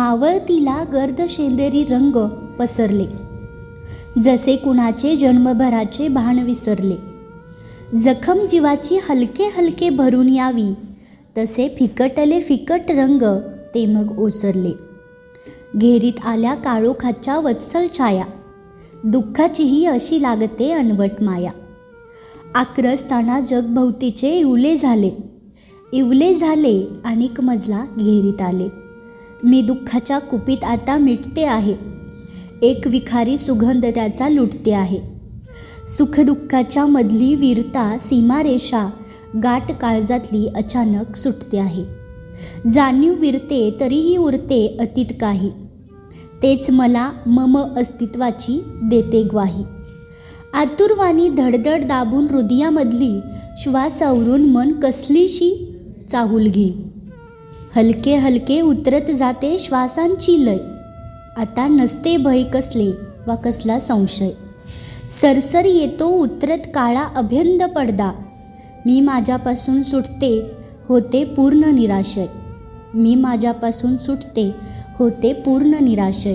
मावळतीला गर्द शेंदेरी रंग पसरले. जसे कुणाचे जन्मभराचे भान विसरले. जखम जीवाची हलके हलके भरून यावी तसे फिकटले फिकट रंग ते मग ओसरले. घेरीत आल्या काळोखाच्या वत्सल छाया. दुःखाचीही अशी लागते अनवट माया. आक्रस्ताना जगभोवतीचे इवले झाले. इवले झाले आणि मजला घेरीत आले. मी दुःखाच्या कुपीत आता मिटते आहे. एक विखारी सुगंध त्याचा लुटते आहे. सुखदुःखाच्या मधली वीरता सीमारेषा गाठ काळजातली अचानक सुटते आहे. जाणीव विरते तरीही उरते अतीत काही. तेच मला मम अस्तित्वाची देते ग्वाही. आतुरवाणी धडधड दाबून हृदयामधली श्वास आवरून मन कसलीशी चाहूल घे हलके हलके उतरत जाते श्वासांची लय. आता नसते भय कसले वा कसला संशय. सरसर येतो उतरत काळा अभ्यंद पडदा. मी माझ्यापासून सुटते होते पूर्ण निराशय. मी माझ्यापासून सुटते होते पूर्ण निराशय.